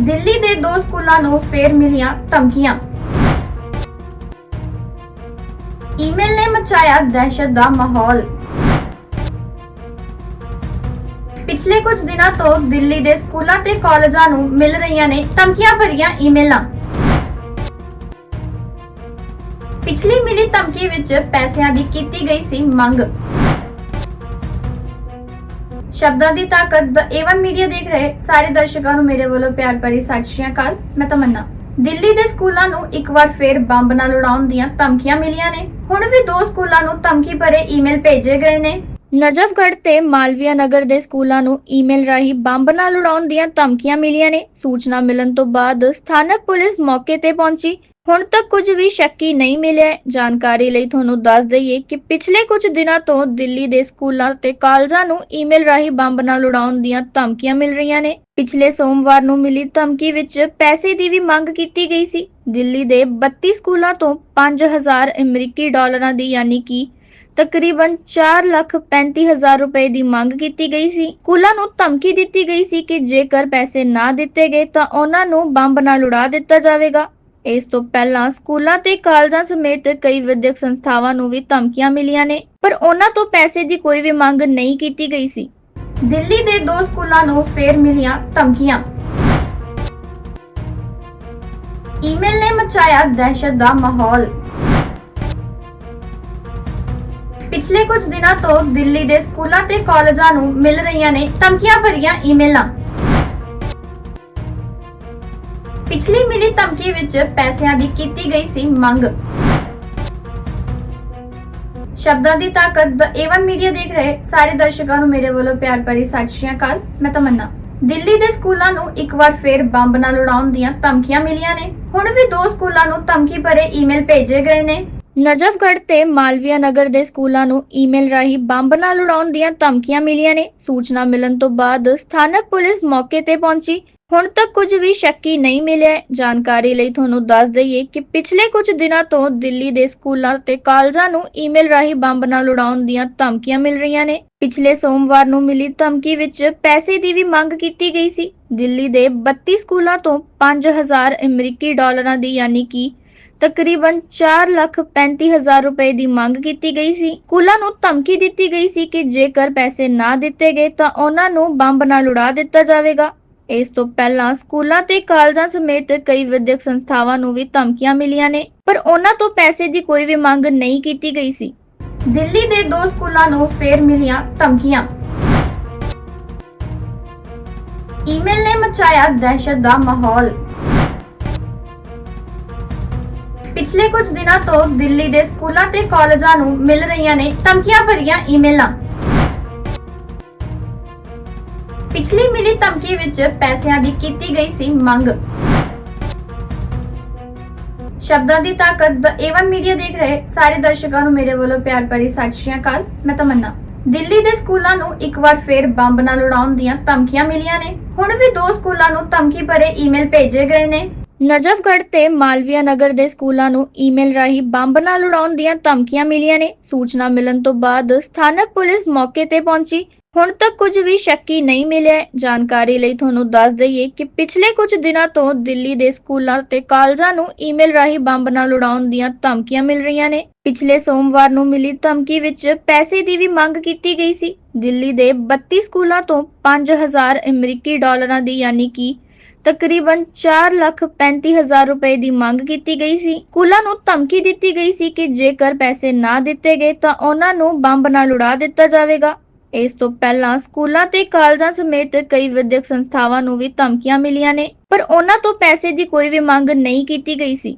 ਦਿੱਲੀ ਦੇ ਦੋ ਸਕੂਲਾਂ ਨੂੰ ਫੇਰ ਮਿਲੀਆਂ ਧਮਕੀਆਂ। ਈਮੇਲ ਨੇ ਮਚਾਇਆ ਦਹਿਸ਼ਤ ਦਾ ਮਾਹੌਲ। ਪਿਛਲੇ ਕੁਝ ਦਿਨਾਂ ਤੋਂ ਦਿੱਲੀ ਦੇ ਸਕੂਲਾਂ ਤੇ ਕਾਲਜਾਂ ਨੂੰ ਮਿਲ ਰਹੀਆਂ ਨੇ ਧਮਕੀਆਂ ਭਰੀਆਂ ਈਮੇਲਾਂ। ਪਿਛਲੀ ਮਿਲੀ ਧਮਕੀ ਵਿੱਚ ਪੈਸਿਆਂ ਦੀ ਕੀਤੀ ਗਈ ਸੀ ਮੰਗ। ਸ਼ਬਦਾਂ ਦੀ ਤਾਕਤ ਦਾ ਏਵਨ ਮੀਡੀਆ ਦੇਖ ਰਹੇ ਸਾਰੇ ਦਰਸ਼ਕਾਂ ਨੂੰ ਮੇਰੇ ਵੱਲੋਂ ਪਿਆਰ ਭਰੀ ਸਤਿ ਸ਼੍ਰੀ ਅਕਾਲ, ਮੈਂ ਤਮੰਨਾ। ਦਿੱਲੀ ਦੇ ਸਕੂਲਾਂ ਨੂੰ ਇੱਕ ਵਾਰ ਫੇਰ ਬੰਬ ਨਾਲ ਉਡਾਉਣ ਦੀਆਂ ਧਮਕੀਆਂ ਮਿਲੀਆਂ ਨੇ। ਹੁਣ ਵੀ ਦੋ ਸਕੂਲਾਂ ਨੂੰ ਧਮਕੀ ਭਰੇ ਈਮੇਲ ਭੇਜੇ ਗਏ ਨੇ। ਨਜਫਗੜ੍ਹ ਤੇ ਮਾਲਵੀਆ ਨਗਰ ਦੇ ਸਕੂਲਾਂ ਨੂੰ ਈਮੇਲ ਰਾਹੀਂ ਬੰਬ ਨਾਲ ਉਡਾਉਣ ਦੀਆਂ ਧਮਕੀਆਂ ਮਿਲੀਆਂ ਨੇ। ਸੂਚਨਾ ਮਿਲਣ ਤੋਂ ਬਾਅਦ ਸਥਾਨਕ ਪੁਲਿਸ ਮੌਕੇ ਤੇ ਪਹੁੰਚੀ। ਹੁਣ ਤੱਕ ਕੁਝ ਵੀ ਸ਼ੱਕੀ ਨਹੀਂ ਮਿਲਿਆ। ਜਾਣਕਾਰੀ ਲਈ ਤੁਹਾਨੂੰ ਦੱਸ ਦਈਏ ਕਿ ਪਿਛਲੇ ਕੁਝ ਦਿਨਾਂ ਤੋਂ ਦਿੱਲੀ ਦੇ ਸਕੂਲਾਂ ਤੇ ਕਾਲਜਾਂ ਨੂੰ ਈਮੇਲ ਰਾਹੀਂ ਬੰਬ ਨਾਲ ਉਡਾਉਣ ਦੀਆਂ ਧਮਕੀਆਂ ਮਿਲ ਰਹੀਆਂ ਨੇ। ਪਿਛਲੇ ਸੋਮਵਾਰ ਨੂੰ ਮਿਲੀ ਧਮਕੀ ਵਿੱਚ ਪੈਸੇ ਦੀ ਵੀ ਮੰਗ ਕੀਤੀ ਗਈ ਸੀ। ਦਿੱਲੀ ਦੇ 32 ਸਕੂਲਾਂ ਤੋਂ 5000 ਅਮਰੀਕੀ ਡਾਲਰਾਂ ਦੀ ਯਾਨੀ ਕਿ ਤਕਰੀਬਨ 435000 ਰੁਪਏ ਦੀ ਮੰਗ ਕੀਤੀ ਗਈ ਸੀ। ਸਕੂਲਾਂ ਨੂੰ ਧਮਕੀ ਦਿੱਤੀ ਗਈ ਸੀ ਕਿ ਜੇਕਰ ਪੈਸੇ ਨਾ ਦਿੱਤੇ ਗਏ ਤਾਂ ਉਹਨਾਂ ਨੂੰ ਬੰਬ ਨਾਲ ਉਡਾ ਦਿੱਤਾ ਜਾਵੇਗਾ। ਇਸ ਤੋਂ ਪਹਿਲਾਂ ਸਕੂਲਾਂ ਤੇ ਕਾਲਜਾਂ ਸਮੇਤ ਕਈ ਵਿਦਿਅਕ ਸੰਸਥਾਵਾਂ ਨੂੰ ਵੀ ਧਮਕੀਆਂ ਮਿਲੀਆਂ ਨੇ, ਪਰ ਉਹਨਾਂ ਤੋਂ ਪੈਸੇ ਦੀ ਕੋਈ ਵੀ ਮੰਗ ਨਹੀਂ ਕੀਤੀ ਗਈ ਸੀ। ਦਿੱਲੀ ਦੇ ਦੋ ਸਕੂਲਾਂ ਨੂੰ ਫੇਰ ਮਿਲੀਆਂ ਧਮਕੀਆਂ। ਈਮੇਲ ਨੇ ਮਚਾਇਆ ਦਹਿਸ਼ਤ ਦਾ ਮਾਹੌਲ। ਪਿਛਲੇ ਕੁਝ ਦਿਨਾਂ ਤੋਂ ਦਿੱਲੀ ਦੇ ਸਕੂਲਾਂ ਤੇ ਕਾਲਜਾਂ ਨੂੰ ਮਿਲ ਰਹੀਆਂ ਨੇ ਧਮਕੀਆਂ ਭਰੀਆਂ ਈਮੇਲਾਂ। ਪਿਛਲੀ ਮਿਲੀ ਧਮਕੀ ਵਿੱਚ ਪੈਸਿਆਂ ਦੀ ਕੀਤੀ ਗਈ ਸੀ ਮੰਗ। ਸ਼ਬਦਾਂ ਦੀ ਤਾਕਤ ਦਾ ਏਵਨ ਮੀਡੀਆ ਦੇਖ ਰਹੇ ਸਾਰੇ ਦਰਸ਼ਕਾਂ ਨੂੰ ਮੇਰੇ ਵੱਲੋਂ ਪਿਆਰ ਭਰੀ ਸਤਿ ਸ਼੍ਰੀ ਅਕਾਲ। ਮੈਂ ਤਮੰਨਾ। ਦਿੱਲੀ ਦੇ ਸਕੂਲਾਂ ਨੂੰ ਇੱਕ ਵਾਰ ਫੇਰ ਬੰਬ ਨਾਲ ਉਡਾਉਣ ਦੀਆਂ ਧਮਕੀਆਂ ਮਿਲੀਆਂ ਨੇ। ਹੁਣ ਵੀ ਦੋ ਸਕੂਲਾਂ ਨੂੰ ਧਮਕੀ ਭਰੇ ਈਮੇਲ ਭੇਜੇ ਗਏ ਨੇ। ਨਜਫਗੜ੍ਹ ਤੇ ਮਾਲਵੀਆ ਨਗਰ ਦੇ ਸਕੂਲਾਂ ਨੂੰ ਈਮੇਲ ਰਾਹੀਂ ਬੰਬ ਨਾਲ ਉਡਾਉਣ ਦੀਆਂ ਧਮਕੀਆਂ ਮਿਲੀਆਂ ਨੇ। ਸੂਚਨਾ ਮਿਲਣ ਤੋਂ ਬਾਅਦ ਸਥਾਨਕ ਪੁਲਿਸ ਮੌਕੇ ਤੇ ਪਹੁੰਚੀ। ਹੁਣ ਤੱਕ ਕੁਝ ਵੀ ਸ਼ੱਕੀ ਨਹੀਂ ਮਿਲਿਆ। ਜਾਣਕਾਰੀ ਲਈ ਤੁਹਾਨੂੰ ਦੱਸ ਦਈਏ ਕਿ ਪਿਛਲੇ ਕੁਝ ਦਿਨਾਂ ਤੋਂ ਦਿੱਲੀ ਦੇ ਸਕੂਲਾਂ ਤੇ ਕਾਲਜਾਂ ਨੂੰ ਈਮੇਲ ਰਾਹੀਂ ਬੰਬ ਨਾਲ ਉਡਾਉਣ ਦੀਆਂ ਧਮਕੀਆਂ ਮਿਲ ਰਹੀਆਂ ਨੇ। ਪਿਛਲੇ ਸੋਮਵਾਰ ਨੂੰ ਮਿਲੀ ਧਮਕੀ ਵਿੱਚ ਪੈਸੇ ਦੀ ਵੀ ਮੰਗ ਕੀਤੀ ਗਈ ਸੀ। ਦਿੱਲੀ ਦੇ 32 ਸਕੂਲਾਂ ਤੋਂ 5000 ਅਮਰੀਕੀ ਡਾਲਰਾਂ ਦੀ ਯਾਨੀ ਕਿ ਤਕਰੀਬਨ 435000 ਰੁਪਏ ਦੀ ਮੰਗ ਕੀਤੀ ਗਈ ਸੀ। ਸਕੂਲਾਂ ਨੂੰ ਧਮਕੀ ਦਿੱਤੀ ਗਈ ਸੀ ਕਿ ਜੇਕਰ ਪੈਸੇ ਨਾ ਦਿੱਤੇ ਗਏ ਤਾਂ ਉਹਨਾਂ ਨੂੰ ਬੰਬ ਨਾਲ ਉਡਾ ਦਿੱਤਾ ਜਾਵੇਗਾ। ਇਸ ਤੋਂ ਪਹਿਲਾਂ ਸਕੂਲਾਂ ਤੇ ਕਾਲਜਾਂ ਸਮੇਤ ਕਈ ਵਿਦਿਅਕ ਸੰਸਥਾਵਾਂ ਨੂੰ ਵੀ ਧਮਕੀਆਂ ਮਿਲੀਆਂ ਨੇ, ਪਰ ਉਹਨਾਂ ਤੋਂ ਪੈਸੇ ਦੀ ਕੋਈ ਵੀ ਮੰਗ ਨਹੀਂ ਕੀਤੀ ਗਈ ਸੀ। ਦਿੱਲੀ ਦੇ ਦੋ ਸਕੂਲਾਂ ਨੂੰ ਫੇਰ ਮਿਲੀਆਂ ਧਮਕੀਆਂ। ਈਮੇਲ ਨੇ ਮਚਾਇਆ ਦਹਿਸ਼ਤ ਦਾ ਮਾਹੌਲ। ਪਿਛਲੇ ਕੁਝ ਦਿਨਾਂ ਤੋਂ ਦਿੱਲੀ ਦੇ ਸਕੂਲਾਂ ਤੇ ਕਾਲਜਾਂ ਨੂੰ ਮਿਲ ਰਹੀਆਂ ਨੇ ਧਮਕੀਆਂ ਭਰੀਆਂ ਈਮੇਲਾਂ। ਪਿਛਲੀ ਮਿਲੀ ਧਮਕੀ ਵਿੱਚ ਪੈਸਿਆਂ ਦੀ ਕੀਤੀ ਗਈ ਸੀ ਮੰਗ। ਸ਼ਬਦਾਂ ਦੀ ਤਾਕਤ ਦਾ ਏਵਨ ਮੀਡੀਆ ਦੇਖ ਰਹੇ ਸਾਰੇ ਦਰਸ਼ਕਾਂ ਨੂੰ ਮੇਰੇ ਵੱਲੋਂ ਪਿਆਰ ਭਰੀ ਸਤਿ ਸ਼੍ਰੀ ਅਕਾਲ। ਮੈਂ ਤਮੰਨਾ। ਦਿੱਲੀ ਦੇ ਸਕੂਲਾਂ ਨੂੰ ਇੱਕ ਵਾਰ ਫੇਰ ਬੰਬ ਨਾਲ ਉਡਾਉਣ ਦੀਆਂ ਧਮਕੀਆਂ ਮਿਲੀਆਂ ਨੇ। ਹੁਣ ਵੀ ਦੋ ਸਕੂਲਾਂ ਨੂੰ ਧਮਕੀ ਭਰੇ ਈਮੇਲ ਭੇਜੇ ਗਏ ਨੇ। ਨਜਫਗੜ੍ਹ ਤੇ ਮਾਲਵੀਆ ਨਗਰ ਦੇ ਸਕੂਲਾਂ ਨੂੰ ਈਮੇਲ ਰਾਹੀਂ ਬੰਬ ਨਾਲ ਉਡਾਉਣ ਦੀਆਂ ਧਮਕੀਆਂ ਮਿਲੀਆਂ ਨੇ। ਸੂਚਨਾ ਮਿਲਣ ਤੋਂ ਬਾਅਦ ਸਥਾਨਕ ਪੁਲਿਸ ਮੌਕੇ ਤੇ ਪਹੁੰਚੀ। ਹੁਣ ਤੱਕ ਕੁਝ ਵੀ ਸ਼ੱਕੀ ਨਹੀਂ ਮਿਲਿਆ ਜਾਣਕਾਰੀ ਲਈ ਤੁਹਾਨੂੰ ਦੱਸ ਦਈਏ ਕਿ ਪਿਛਲੇ ਕੁਝ ਦਿਨਾਂ ਤੋਂ ਦਿੱਲੀ ਦੇ ਸਕੂਲਾਂ ਤੇ ਕਾਲਜਾਂ ਨੂੰ ਈਮੇਲ ਰਾਹੀਂ ਬੰਬ ਨਾਲ ਉਡਾਉਣ ਦੀਆਂ ਧਮਕੀਆਂ ਮਿਲ ਰਹੀਆਂ ਨੇ। ਪਿਛਲੇ ਸੋਮਵਾਰ ਨੂੰ ਮਿਲੀ ਧਮਕੀ ਵਿੱਚ ਪੈਸੇ ਦੀ ਵੀ ਮੰਗ ਕੀਤੀ ਗਈ ਸੀ। ਦਿੱਲੀ ਦੇ 32 ਸਕੂਲਾਂ ਤੋਂ 5000 ਅਮਰੀਕੀ ਡਾਲਰਾਂ ਦੀ ਯਾਨੀ ਕਿ ਤਕਰੀਬਨ 435000 ਰੁਪਏ ਦੀ ਮੰਗ ਕੀਤੀ ਗਈ ਸੀ। ਸਕੂਲਾਂ ਨੂੰ ਧਮਕੀ ਦਿੱਤੀ ਗਈ ਸੀ ਕਿ ਜੇਕਰ ਪੈਸੇ ਨਾ ਦਿੱਤੇ ਗਏ ਤਾਂ ਉਹਨਾਂ ਨੂੰ ਬੰਬ ਨਾਲ ਉਡਾ ਦਿੱਤਾ ਜਾਵੇਗਾ। ਇਸ ਤੋਂ ਪਹਿਲਾਂ ਸਕੂਲਾਂ ਤੇ ਕਾਲਜਾਂ ਸਮੇਤ ਕਈ ਵਿਦਿਅਕ ਸੰਸਥਾਵਾਂ ਨੂੰ ਵੀ ਧਮਕੀਆਂ ਮਿਲੀਆਂ ਨੇ, ਪਰ ਉਹਨਾਂ ਤੋਂ ਪੈਸੇ ਦੀ ਕੋਈ ਵੀ ਮੰਗ ਨਹੀਂ ਕੀਤੀ ਗਈ ਸੀ।